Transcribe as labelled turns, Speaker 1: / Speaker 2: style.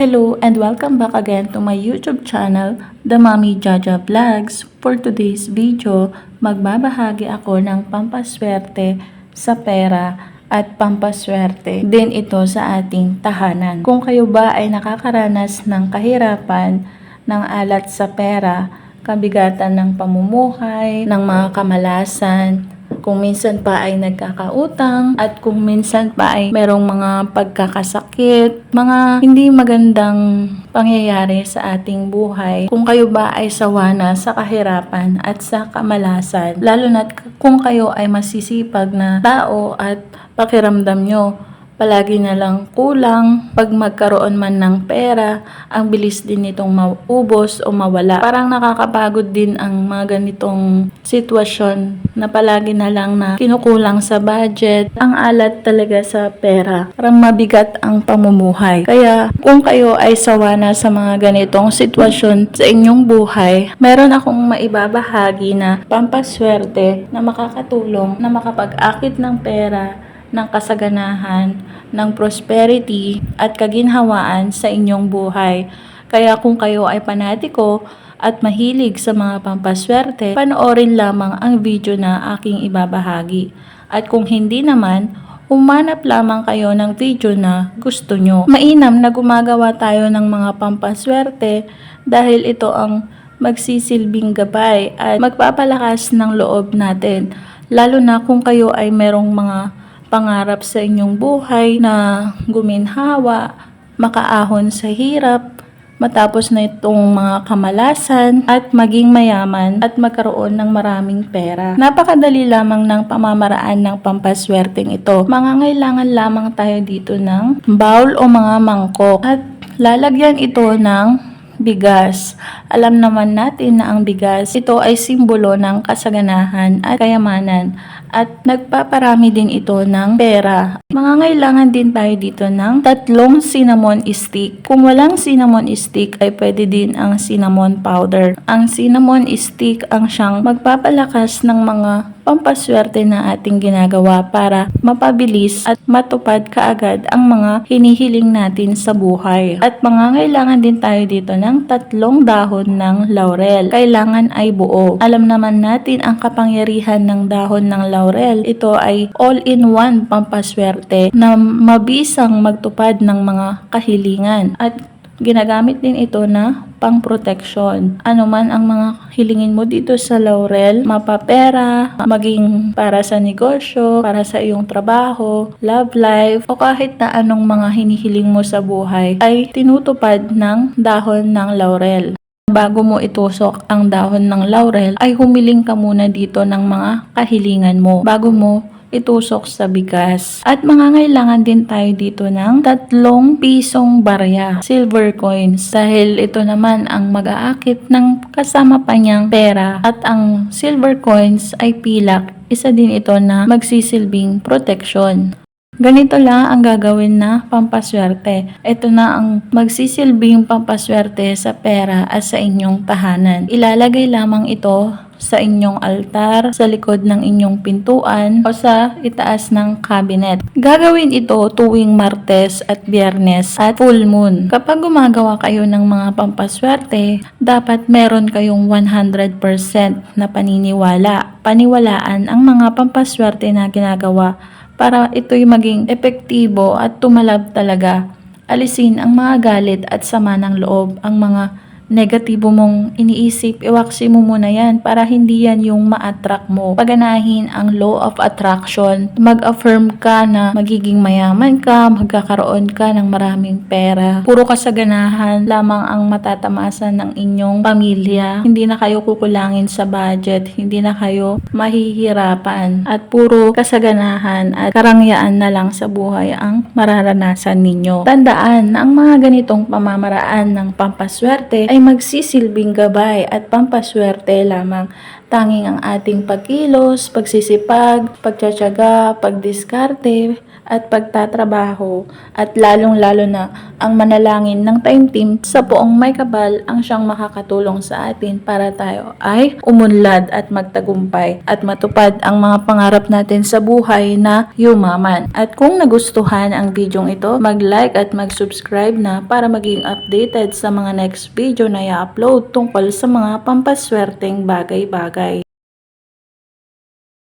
Speaker 1: Hello and welcome back again to my YouTube channel, The Mommy Jaja Vlogs. For today's video, magbabahagi ako ng pampaswerte sa pera at pampaswerte din ito sa ating tahanan. Kung kayo ba ay nakakaranas ng kahirapan ng alat sa pera, kabigatan ng pamumuhay, ng mga kamalasan, kung minsan pa ay nagkakautang at kung minsan pa ay merong mga pagkakasakit, mga hindi magandang pangyayari sa ating buhay. Kung kayo ba ay sawa na sa kahirapan at sa kamalasan, lalo na kung kayo ay masisipag na tao at pakiramdam nyo palagi na lang kulang. Pag magkaroon man ng pera, ang bilis din nitong maubos o mawala. Parang nakakapagod din ang mga ganitong sitwasyon na palagi na lang na kinukulang sa budget. Ang alat talaga sa pera. Parang mabigat ang pamumuhay. Kaya kung kayo ay sawa na sa mga ganitong sitwasyon sa inyong buhay, meron akong maibabahagi na pampaswerte na makakatulong na makapag-akit ng pera ng kasaganahan, ng prosperity at kaginhawaan sa inyong buhay. Kaya kung kayo ay panatiko at mahilig sa mga pampaswerte, panoorin lamang ang video na aking ibabahagi. At kung hindi naman, umanap lamang kayo ng video na gusto nyo. Mainam na gumagawa tayo ng mga pampaswerte dahil ito ang magsisilbing gabay at magpapalakas ng loob natin. Lalo na kung kayo ay merong mga pangarap sa inyong buhay na guminhawa, makaahon sa hirap, matapos na itong mga kamalasan at maging mayaman at magkaroon ng maraming pera. Napakadali lamang ng pamamaraan ng pampaswerteng ito. Mangangailangan lamang tayo dito ng bowl o mga mangkok at lalagyan ito ng bigas. Alam naman natin na ang bigas, ito ay simbolo ng kasaganahan at kayamanan at nagpaparami din ito ng pera. Mangangailangan din tayo dito ng tatlong cinnamon stick. Kung walang cinnamon stick ay pwede din ang cinnamon powder. Ang cinnamon stick ang siyang magpapalakas ng mga pampaswerte na ating ginagawa para mapabilis at matupad kaagad ang mga hinihiling natin sa buhay. At mangangailangan din tayo dito ng tatlong dahon ng laurel. Kailangan ay buo. Alam naman natin ang kapangyarihan ng dahon ng laurel. Ito ay all-in-one pampaswerte na mabisang magtupad ng mga kahilingan. At Ginagamit din ito na pang protection. Ano man ang mga hilingin mo dito sa laurel, mapapera, maging para sa negosyo, para sa iyong trabaho, love life, o kahit na anong mga hinihiling mo sa buhay, ay tinutupad ng dahon ng laurel. Bago mo itusok ang dahon ng laurel, ay humiling ka muna dito ng mga kahilingan mo bago mo itusok sa bigas. At mangangailangan din tayo dito ng tatlong pisong barya, silver coins. Dahil ito naman ang mag-aakit ng kasama pa niyang pera. At ang silver coins ay pilak. Isa din ito na magsisilbing protection. Ganito lang ang gagawin na pampaswerte. Ito na ang magsisilbing pampaswerte sa pera at sa inyong tahanan. Ilalagay lamang ito sa inyong altar, sa likod ng inyong pintuan, o sa itaas ng cabinet. Gagawin ito tuwing Martes at Biyernes at full moon. Kapag gumagawa kayo ng mga pampaswerte, dapat meron kayong 100% na paniniwala. Paniwalaan ang mga pampaswerte na ginagawa para ito'y maging epektibo at tumalab talaga. Alisin ang mga galit at sama ng loob, ang mga negatibo mong iniisip, iwaksi mo muna yan para hindi yan yung ma-attract mo. Paganahin ang law of attraction. Mag-affirm ka na magiging mayaman ka, magkakaroon ka ng maraming pera. Puro kasaganahan lamang ang matatamasa ng inyong pamilya. Hindi na kayo kukulangin sa budget, hindi na kayo mahihirapan at puro kasaganahan at karangyaan na lang sa buhay ang mararanasan ninyo. Tandaan na ang mga ganitong pamamaraan ng pampaswerte magsisilbing gabay at pampaswerte lamang. Tanging ang ating pagkilos, pagsisipag, pagtsatsaga, pagdiskarte, at pagtatrabaho at lalong-lalo na ang manalangin ng time team sa poong may kabal ang siyang makakatulong sa atin para tayo ay umunlad at magtagumpay at matupad ang mga pangarap natin sa buhay na yumaman. At kung nagustuhan ang videong ito, mag-like at mag-subscribe na para maging updated sa mga next video na i-upload tungkol sa mga pampaswerteng bagay-bagay.